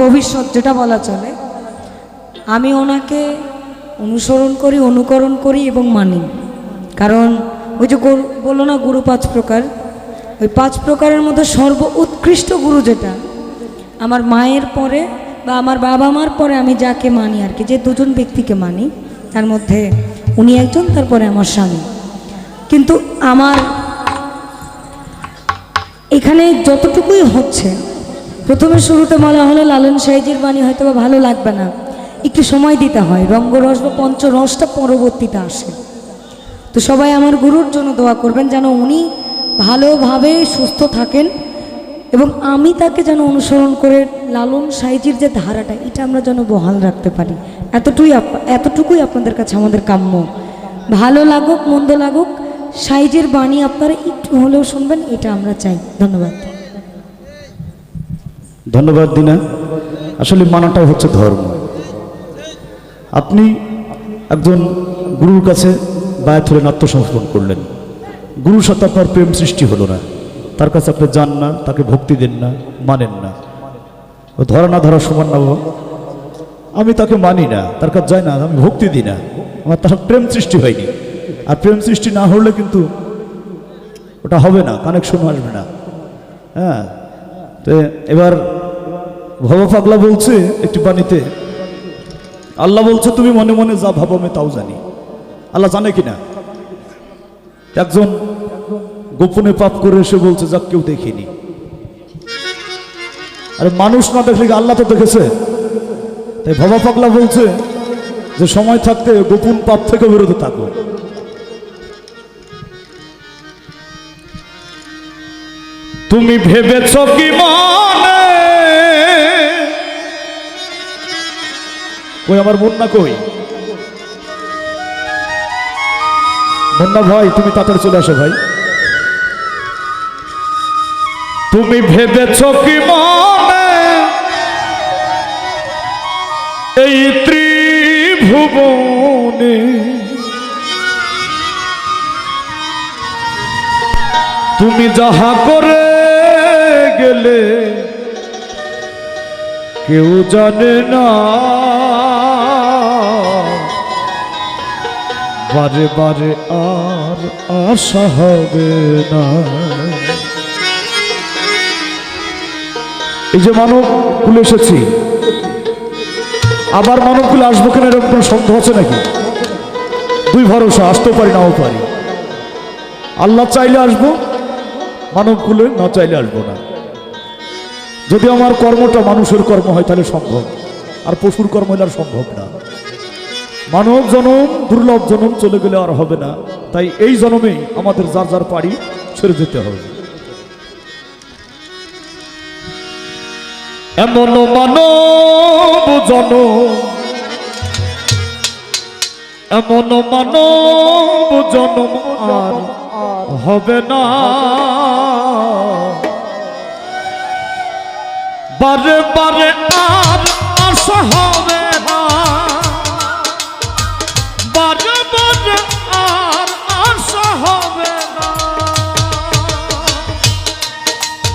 ভবিষ্যৎ যেটা বলা চলে, আমি ওনাকে অনুসরণ করি, অনুকরণ করি এবং মানি। কারণ ওই যে বলল না গুরু পাঁচ প্রকার, ওই পাঁচ প্রকারের মধ্যে সর্ব উৎকৃষ্ট গুরু যেটা, আমার মায়ের পরে বা আমার বাবা মার পরে আমি যাকে মানি আর কি, যে দুজন ব্যক্তিকে মানি, তার মধ্যে উনি একজন, তারপরে আমার স্বামী। কিন্তু আমার এখানে যতটুকুই হচ্ছে প্রথমে শুরুতে বলা হলো, লালন সাইজির বাণী হয়তো ভালো লাগবে না। একটু সময় দিতে হয়, রঙ্গরস বা পঞ্চরসটা পরবর্তীতে আসে। তো সবাই আমার গুরুর জন্য দোয়া করবেন যেন উনি ভালোভাবে সুস্থ থাকেন এবং আমি তাকে যেন অনুসরণ করে লালন সাইজির যে ধারাটা, এটা আমরা যেন বহাল রাখতে পারি। এতটুকুই এতটুকুই আপনাদের কাছে আমাদের কাম্য। ভালো লাগুক, মন্দ লাগুক সাইজের বাণী আপনারা একটু হলেও শুনবেন, এটা আমরা চাই। ধন্যবাদ। ধন্যবাদ দিনা। আসলে মানাটা হচ্ছে ধর্ম। আপনি একজন গুরুর কাছে বায়াত হলেন, আত্মসমর্পণ করলেন। গুরুর সাথে আপনার প্রেম সৃষ্টি হলো না। তার কাছে আপনি যান না, তাকে ভক্তি দেন না, মানেন না। ও ধরা না ধরা সমান না আমি তাকে মানি না, তার কাছে যাই না, আমি ভক্তি দিই না। আমার তার প্রেম সৃষ্টি হয়নি। আর প্রেম সৃষ্টি না হলে কিন্তু ওটা হবে না, কানেকশন আসবে না। হ্যাঁ তো এবার ভবা পাগলা বলছে একটি বাণীতে, আল্লাহ বলছে, তুমি মনে মনে যা ভাবো আমি তাও জানি। আল্লাহ জানে কি না একজন গোপনে পাপ করে এসে বলছে যা কেউ দেখিনি। আরে মানুষ না দেখলে আল্লাহ তো দেখেছে? তাই ভবা পাগলা বলছে যে সময় থাকতে গোপন পাপ থেকে বিরত থাকো। তুমি ভেবেছ কি মনে কই আমার মুন্না কই? মুন্না ভাই, তুমি তাড়াতাড়ি চলে আসো ভাই। তুমি ভেবেছ কি মনে? এই ত্রিভুবনে তুমি যাহা করে গেলে, কেউ জানে না বারে বারে আর আশা হবে না। এই যে মানব কুলে এসেছি, আবার মানবগুলো আসব কিনা? এরকম কোনো সন্দেহ আছে নাকি? দুই ভরসা, আসতেও পারি, নাও পারি। আল্লাহ চাইলে আসব, মানব কুলে না চাইলে আসব না। যদি আমার কর্মটা মানুষের কর্ম হয়, তাহলে সম্ভব। আর পশুর কর্ম হলে আর সম্ভব না। মানব জনম, দুর্লভ জনম চলে গেলে আর হবে না। তাই এই জনমে আমাদের যার যার পাড়ি ছেড়ে যেতে হবে। এমন মানব জনম এমন মানব জনম আর হবে না। বারে বারে আর আশা হবে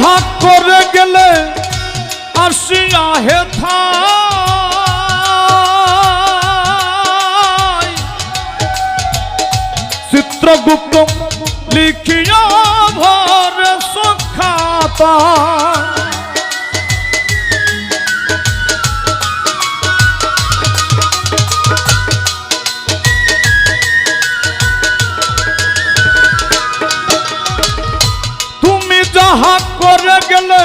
যাহা করে গেলে আসিয়া হে থাই। চিত্রগুপ্ত লিখিয়া ভর সখাতা গেলে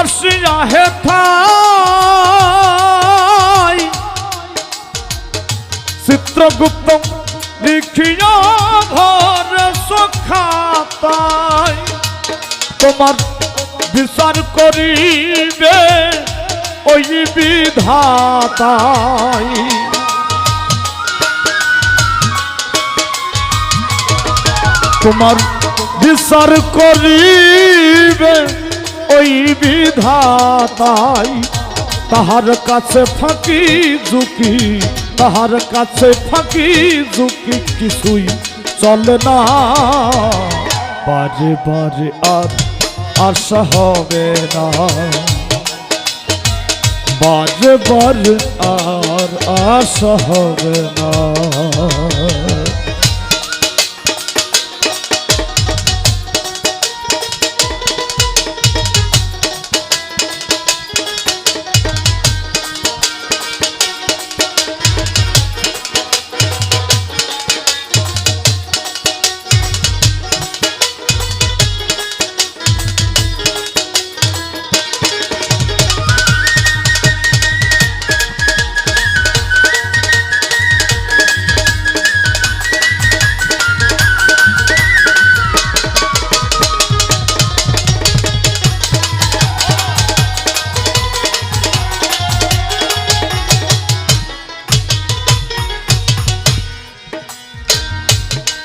আসিয়া হে থাই। চিত্রগুপ্ত লিখিয়া ভরে সখাতাই তোমার বিচার করিবে ওই বিধাতাই। তোমার বিচার করিবে ওই বিধাতাই। তাহার কাছে ফাঁকি ঝুঁকি, তাহার কাছে ফাঁকি ঝুঁকি কিছুই চলে না। বারে বারে আর আশা হবে না। বারে বারে আর আশা হবে না।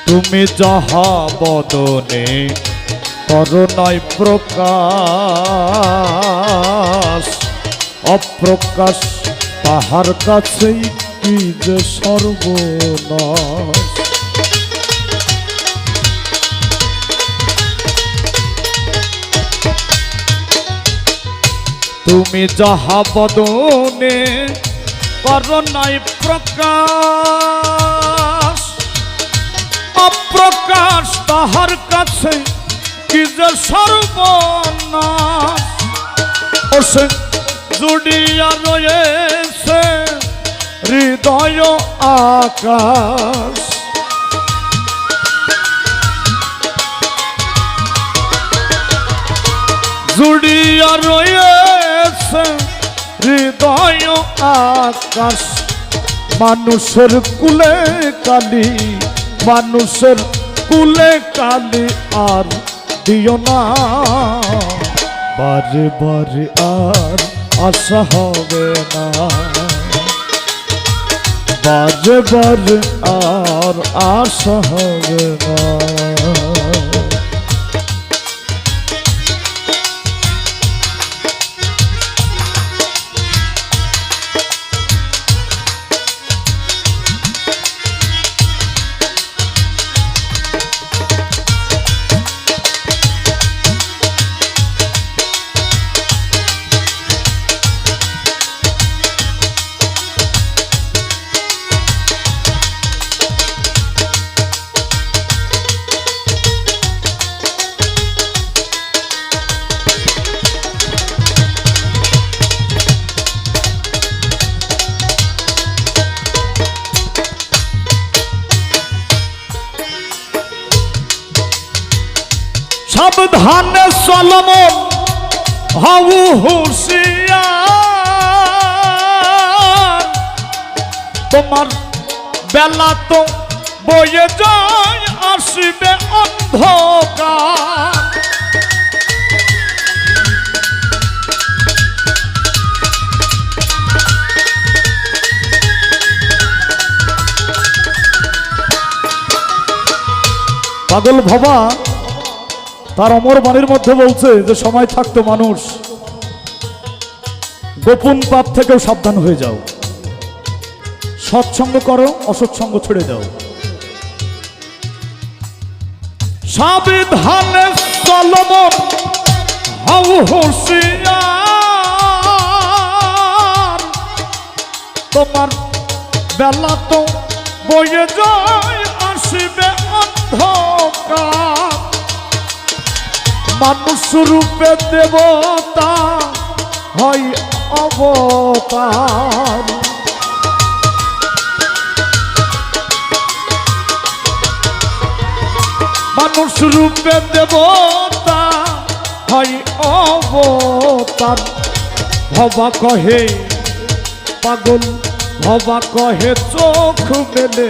তুমি যাহা বদনে করুণায় প্রকাশ, অপ্রকাশ, তাহার কাছেই কি যে সর্বনাশ? তুমি যাহা বদনে করুণায় প্রকাশ অপ্রকাশ তাহার কাছে, কি যে সর্বনাশ। জুড়িয়া রয়েছে হৃদয় আকাশ। জুড়িয়া রয়েছে হৃদয় আকাশ, মানুষের কুলে কালি। মানুষের কুলে কালি আর দিও না। বারে বারে আর আশা হবে না। বারে বারে আর আশা হবে না। সাবধানে সলমন হউ হুশিয়ার। তোমার বেলা তো বয়ে যায় আসবে অন্ধকার। পাগল ভবা তার অমর বাণীর মধ্যে বলছে যে, সময় থাকতো মানুষ। গোপন পাপ থেকেও সাবধান হয়ে যাও। সৎসঙ্গ করো, অসৎসঙ্গ ছেড়ে দাও। সাবধানে হুশিয়ার। তোমার বেলা তো বয়ে যায়। রূপে দেবতা হয় অবতার। মানুষ রূপে দেবতা হয় অবতার। ভবা কহে পাগল, ভবা কহে চোখ মেলে,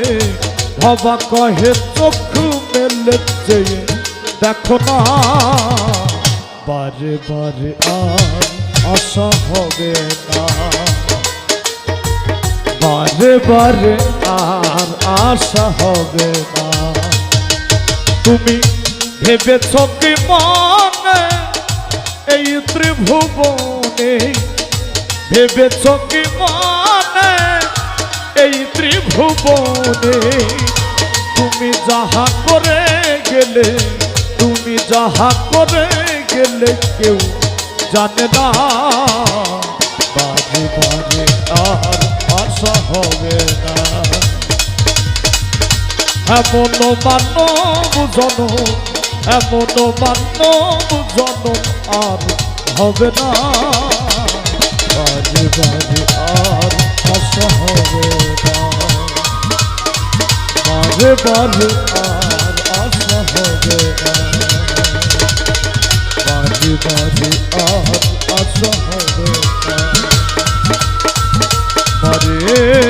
ভবা কহে চোখ মেলে চেয়ে দেখো না। বারে বারে আর আশা হবে না। বারে বারে আর আশা হবে না। তুমি ভেবেছ কি মনে? এই ত্রিভুবনে ভেবেছ কি মনে? এই ত্রিভুবনে তুমি যাহা করে গেলে, তুমি যাহা করে গেলে কেউ জানে না। বারে বারে আর আশা হবে না। এমন মানব জন এমন মানব জন আর হবে না। বারে বারে আর আশা হবে না। বারে বারে আর আশা হবে না। বাড়ি আর আসা হবে বাড়ি